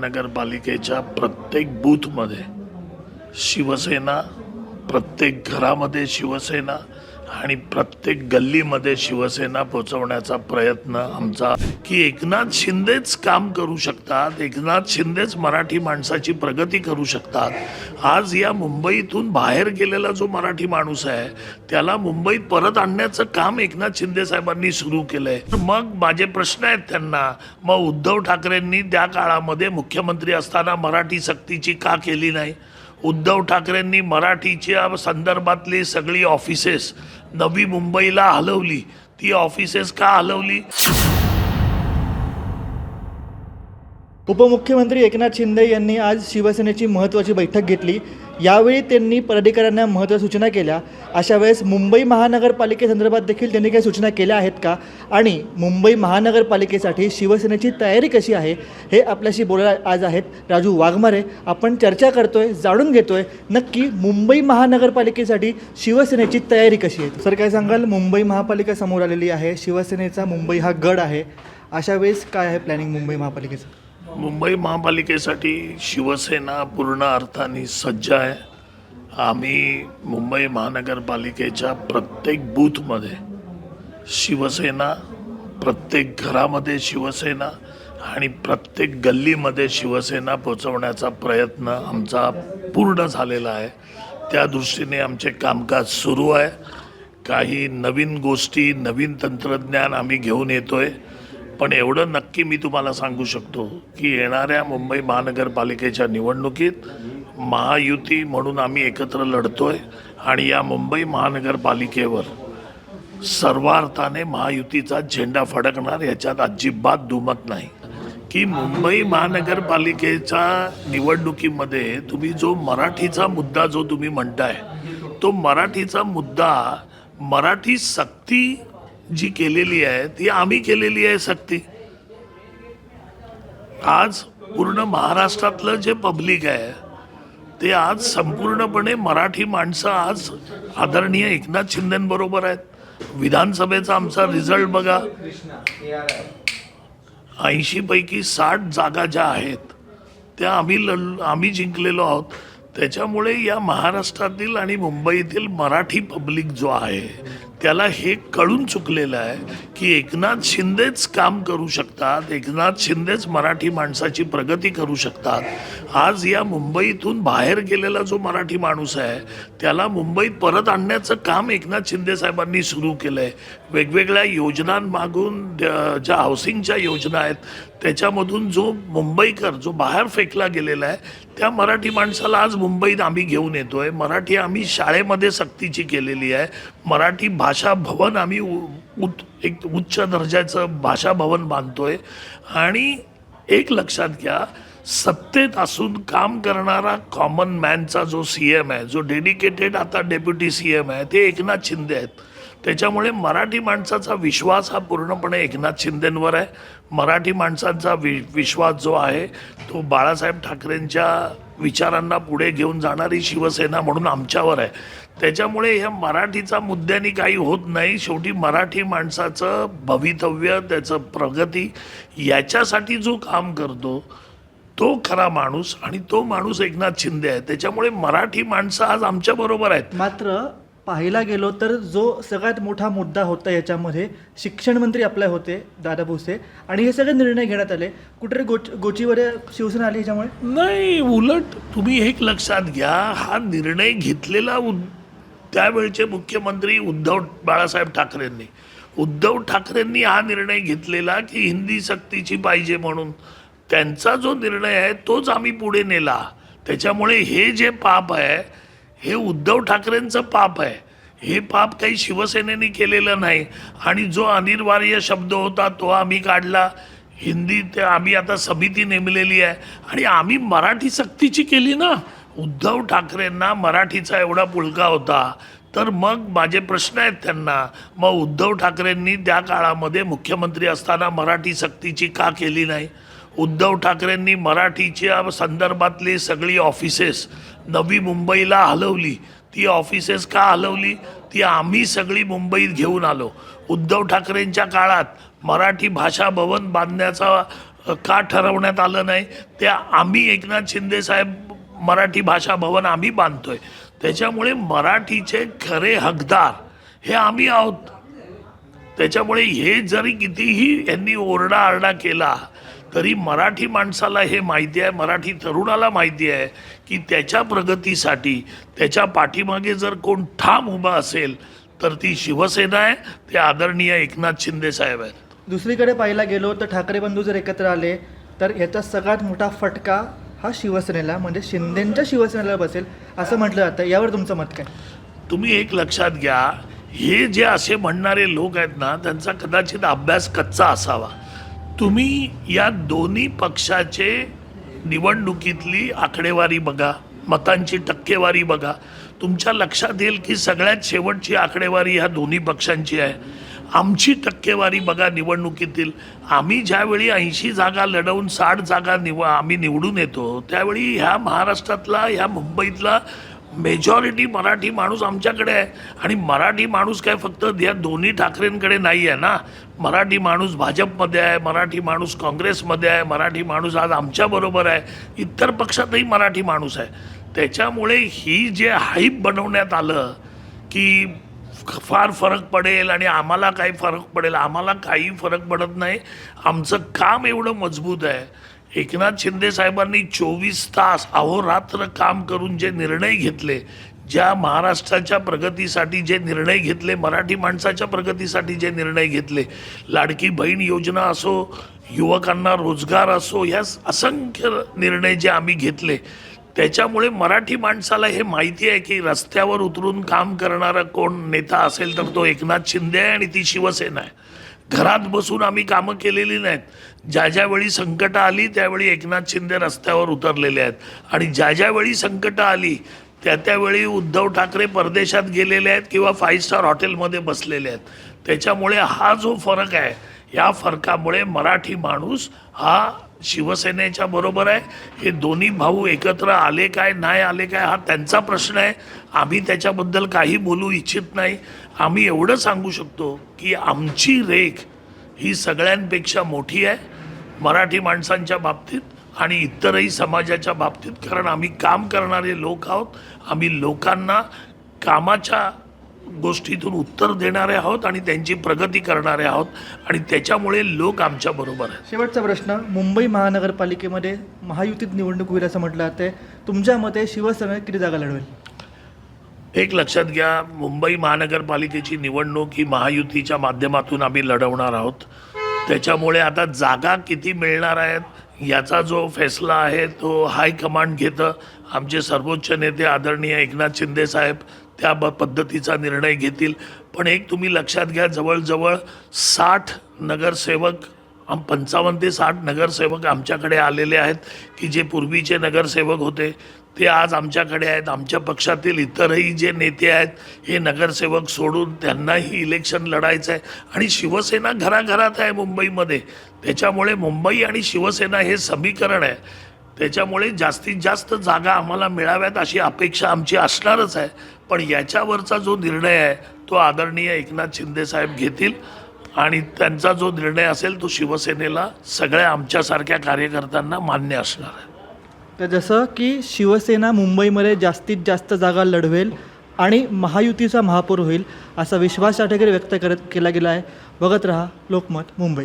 नगरपालिकेच्या प्रत्येक बूथमध्ये शिवसेना प्रत्येक घरामध्ये शिवसेना आणि प्रत्येक गल्लीमध्ये शिवसेना पोचवण्याचा प्रयत्न आमचा. की एकनाथ शिंदेच काम करू शकतात एकनाथ शिंदेच मराठी माणसाची प्रगती करू शकतात. आज या मुंबईतून बाहेर गेलेला जो मराठी माणूस आहे त्याला मुंबईत परत आणण्याचं काम एकनाथ शिंदे साहेबांनी सुरू केलंय. तर मग माझे प्रश्न आहेत त्यांना मग उद्धव ठाकरेंनी त्या काळामध्ये मुख्यमंत्री असताना मराठी सक्तीची का केली नाही? उद्धव ठाकरेंनी मराठीच्या संदर्भातली सगळी ऑफिसेस नवी मुंबईला हलवली. ती ऑफिसेस का हलवली? उपमुख्यमंत्री एकनाथ शिंदे यांनी आज शिवसेनेची महत्त्वाची बैठक घेतली. यावेळी त्यांनी पदाधिकाऱ्यांना महत्त्वाच्या सूचना केल्या. अशा वेळेस मुंबई महानगरपालिकेसंदर्भात देखील त्यांनी काही सूचना केल्या आहेत का? आणि मुंबई महानगरपालिकेसाठी शिवसेनेची तयारी कशी आहे? हे आपल्याशी बोलायला आज आहेत राजू वाघमारे. आपण चर्चा करतोय जाणून घेतोय. नक्की मुंबई महानगरपालिकेसाठी शिवसेनेची तयारी कशी आहे? सर काय सांगाल? मुंबई महापालिका समोर आलेली आहे. शिवसेनेचा मुंबई हा गड आहे. अशा वेळेस काय आहे प्लॅनिंग मुंबई महापालिकेचं? मुंबई महापालिकेसाठी शिवसेना पूर्ण अर्थाने सज्ज आहे. आम्ही मुंबई महानगरपालिकेच्या प्रत्येक बूथमध्ये शिवसेना प्रत्येक घरामध्ये शिवसेना आणि प्रत्येक गल्लीमध्ये शिवसेना पोचवण्याचा प्रयत्न आमचा पूर्ण झालेला आहे. त्या दृष्टीने आमचे कामकाज सुरू आहे. काही नवीन गोष्टी नवीन तंत्रज्ञान आम्ही घेऊन येतो आहे पण एवढं नक्की मी तुम्हाला सांगू शकतो की येणाऱ्या मुंबई महानगरपालिकेच्या निवडणुकीत महायुती म्हणून आम्ही एकत्र लढतोय आणि या मुंबई महानगरपालिकेवर सर्वार्थाने महायुतीचा झेंडा फडकणार याच्यात अजिबात दुमत नाही. की मुंबई महानगरपालिकेच्या निवडणुकीमध्ये तुम्ही जो मराठीचा मुद्दा जो तुम्ही म्हणताय तो मराठीचा मुद्दा मराठी सक्ती जी केलेली आहे ती आम्ही केलेली आहे सक्ती. आज पूर्ण महाराष्ट्रातलं जे पब्लिक आहे ते आज संपूर्णपणे मराठी माणसं आज आदरणीय एकनाथ शिंदेबरोबर आहेत. विधानसभेचा आमचा रिझल्ट बघा. ऐंशी पैकी साठ जागा ज्या आहेत त्या आम्ही लढ आम्ही जिंकलेलो आहोत. त्याच्यामुळे या महाराष्ट्रातील आणि मुंबईतील मराठी पब्लिक जो आहे त्याला हे कळून चुकलेलं आहे की एकनाथ शिंदेच काम करू शकतात एकनाथ शिंदेच मराठी माणसाची प्रगती करू शकतात. आज या मुंबईतून बाहेर गेलेला जो मराठी माणूस आहे त्याला मुंबईत परत आणण्याचं काम एकनाथ शिंदे साहेबांनी सुरू केलं आहे वेगवेगळ्या योजनांमागून ज्या हाऊसिंगच्या योजना आहेत त्याच्यामधून जो मुंबईकर जो बाहेर फेकला गेलेला आहे त्या मराठी माणसाला आज मुंबईत आम्ही घेऊन येतोय. मराठी आम्ही शाळेमध्ये सक्तीची केलेली आहे. मराठी भाषा भवन आम्ही उ- उत एक उच्च दर्जाचं भाषाभवन बांधतोय. आणि एक लक्षात घ्या सत्तेत असून काम करणारा कॉमन मॅनचा जो सी एम आहे जो डेडिकेटेड आता डेप्युटी सी एम आहे ते एकनाथ शिंदे आहेत. त्याच्यामुळे मराठी माणसाचा विश्वास हा पूर्णपणे एकनाथ शिंदेंवर आहे. मराठी माणसांचा वि विश्वास जो आहे तो बाळासाहेब ठाकरेंच्या विचारांना पुढे घेऊन जाणारी शिवसेना म्हणून आमच्यावर आहे. त्याच्यामुळे ह्या मराठीचा मुद्द्यानी काही होत नाही. शेवटी मराठी माणसाचं भवितव्य त्याचं प्रगती याच्यासाठी जो काम करतो तो खरा माणूस आणि तो माणूस एकनाथ शिंदे आहे. त्याच्यामुळे मराठी माणसं आज आमच्या बरोबर आहेत. मात्र पाहायला गेलो तर जो सगळ्यात मोठा मुद्दा होता याच्यामध्ये शिक्षण मंत्री आपले होते दादा भुसे आणि हे सगळे निर्णय घेण्यात आले. कुठे गोच गोचीवर शिवसेना आली याच्यामुळे? नाही उलट तुम्ही एक लक्षात घ्या. हा निर्णय घेतलेला त्यावेळचे मुख्यमंत्री उद्धव बाळासाहेब ठाकरेंनी. उद्धव ठाकरेंनी हा निर्णय घेतलेला की हिंदी सक्तीची पाहिजे म्हणून. त्यांचा जो निर्णय आहे तोच आम्ही पुढे नेला. त्याच्यामुळे हे जे पाप आहे हे उद्धव ठाकरेंचं पाप आहे. हे पाप काही शिवसेनेने केलेलं नाही. आणि जो अनिवार्य शब्द होता तो आम्ही काढला. हिंदी ते आम्ही आता समिती नेमलेली आहे. आणि आम्ही मराठी सक्तीची केली ना. उद्धव ठाकरेंना मराठीचा एवढा पुळका होता तर मग माझे प्रश्न आहेत त्यांना. मग उद्धव ठाकरेंनी त्या काळामध्ये मुख्यमंत्री असताना मराठी सक्तीची का केली नाही? उद्धव ठाकरेंनी मराठीच्या संदर्भातली सगळी ऑफिसेस नवी मुंबईला हलवली. ती ऑफिसेस का हलवली? ती आम्ही सगळी मुंबईत घेऊन आलो. उद्धव ठाकरेंच्या काळात मराठी भाषा भवन बांधण्याचा का ठरवण्यात आलं नाही? ते आम्ही एकनाथ शिंदे साहेब मराठी भाषा भवन आम्ही बांधतोय. त्याच्यामुळे मराठीचे खरे हकदार हे आम्ही आहोत. त्याच्यामुळे हे जरी कितीही यांनी ओरडाआरडा केला तरी मराठी माणसाला हे माहिती आहे मराठी तरुणाला माहिती आहे की त्याच्या प्रगतीसाठी त्याच्या पाठीमागे जर कोण ठाम उभा असेल तर ती शिवसेना आहे ते आदरणीय एकनाथ शिंदे साहेब आहेत. दुसरीकडे पाहायला गेलो तर ठाकरे बंधू जर एकत्र आले तर याचा सगळ्यात मोठा फटका हा शिवसेनेला म्हणजे शिंदेच्या शिवसेनेला बसेल असं म्हटलं जातं. यावर तुमचं मत काय? तुम्ही एक लक्षात घ्या हे जे असे म्हणणारे लोक आहेत ना त्यांचा कदाचित अभ्यास कच्चा असावा. तुम्ही या दोन्ही पक्षाचे निवडणुकीतली आकडेवारी बघा मतांची टक्केवारी बघा. तुमच्या लक्षात येईल की सगळ्यात शेवटची आकडेवारी ह्या दोन्ही पक्षांची आहे. आमची टक्केवारी बघा निवडणुकीतील. आम्ही ज्यावेळी ऐंशी जागा लढवून साठ जागा निव आम्ही निवडून येतो त्यावेळी ह्या महाराष्ट्रातला ह्या मुंबईतला मेजॉरिटी मराठी माणूस आमच्याकडे आहे. आणि मराठी माणूस काय फक्त या दोन्ही ठाकरेंकडे नाही आहे ना? मराठी माणूस भाजपमध्ये आहे मराठी माणूस काँग्रेसमध्ये आहे मराठी माणूस आज आमच्याबरोबर आहे. इतर पक्षातही मराठी माणूस आहे. त्याच्यामुळे ही जे हाईप बनवण्यात आलं की फार फरक पडेल आणि आम्हाला काही फरक पडेल. आम्हाला काही फरक पडत नाही. आमचं काम एवढं मजबूत आहे. एकनाथ शिंदे साहेबांनी चोवीस तास अहोरात्र काम करून जे निर्णय घेतले ज्या महाराष्ट्राच्या प्रगतीसाठी जे निर्णय घेतले मराठी माणसाच्या प्रगतीसाठी जे निर्णय घेतले लाडकी बहीण योजना असो युवकांना रोजगार असो ह्या असंख्य निर्णय जे आम्ही घेतले त्याच्यामुळे मराठी माणसाला हे माहिती आहे की रस्त्यावर उतरून काम करणारा कोण नेता असेल तर तो एकनाथ शिंदे आहे आणि ती शिवसेना आहे. घरात बसून आम्ही कामं केलेली नाहीत. ज्या ज्या वेळी संकटं आली त्यावेळी एकनाथ शिंदे रस्त्यावर उतरलेले आहेत. आणि ज्या ज्या वेळी संकटं आली त्या त्यावेळी उद्धव ठाकरे परदेशात गेलेले आहेत किंवा फाईव्ह स्टार हॉटेलमध्ये बसलेले आहेत. त्याच्यामुळे हा जो फरक आहे या फरकामुळे मराठी माणूस हा शिवसेनेच्या बरोबर आहे. हे दोन्ही भाऊ एकत्र आले काय नाही आले काय हा त्यांचा प्रश्न आहे. आम्ही त्याच्याबद्दल काही बोलू इच्छित नाही. आम्ही एवढं सांगू शकतो की आमची रेख ही सगळ्यांपेक्षा मोठी आहे मराठी माणसांच्या बाबतीत आणि इतरही समाजाच्या बाबतीत. कारण आम्ही काम करणारे लोक आहोत. आम्ही लोकांना कामाच्या गोष्टीतून उत्तर देणारे आहोत आणि त्यांची प्रगती करणारे आहोत आणि त्याच्यामुळे लोक आमच्याबरोबर आहेत. शेवटचा प्रश्न मुंबई महानगरपालिकेमध्ये महायुतीत निवडणूक होईल असं म्हटलं जाते. तुमच्या मते शिवसेना किती जागा लढवेल? एक लक्षात घ्या मुंबई महानगरपालिकेची निवडणूक ही महायुतीच्या माध्यमातून आम्ही लढवणार आहोत. त्याच्यामुळे आता जागा किती मिळणार आहेत याचा जो फैसला आहे तो हायकमांड घेतं. आमचे सर्वोच्च नेते आदरणीय एकनाथ शिंदे साहेब त्या ब पद्धतीचा निर्णय घेतील. पण एक तुम्ही लक्षात घ्या जवळजवळ साठ नगरसेवक आम पंचावन्न ते साठ नगरसेवक आमच्याकडे आलेले आहेत की जे पूर्वीचे नगरसेवक होते. ते आज आमच्याकडे आहेत. आमच्या पक्षातील इतरही जे नेते आहेत हे नगरसेवक सोडून त्यांनाही इलेक्शन लढायचं आहे आणि शिवसेना घराघरात आहे मुंबईमध्ये. त्याच्यामुळे मुंबई आणि शिवसेना हे समीकरण आहे. त्याच्यामुळे जास्तीत जास्त जागा आम्हाला मिळाव्यात अशी अपेक्षा आमची असणारच आहे. पण याच्यावरचा जो निर्णय आहे तो आदरणीय एकनाथ शिंदे साहेब घेतील आणि त्यांचा जो निर्णय असेल तो शिवसेनेला सगळ्या आमच्यासारख्या कार्यकर्त्यांना मान्य असणार आहे. तर जसं की शिवसेना मुंबईमध्ये जास्तीत जास्त जागा लढवेल आणि महायुतीचा महापौर होईल असा विश्वास या ठिकाणी व्यक्त करत केला गेला आहे. बघत रहा लोकमत मुंबई.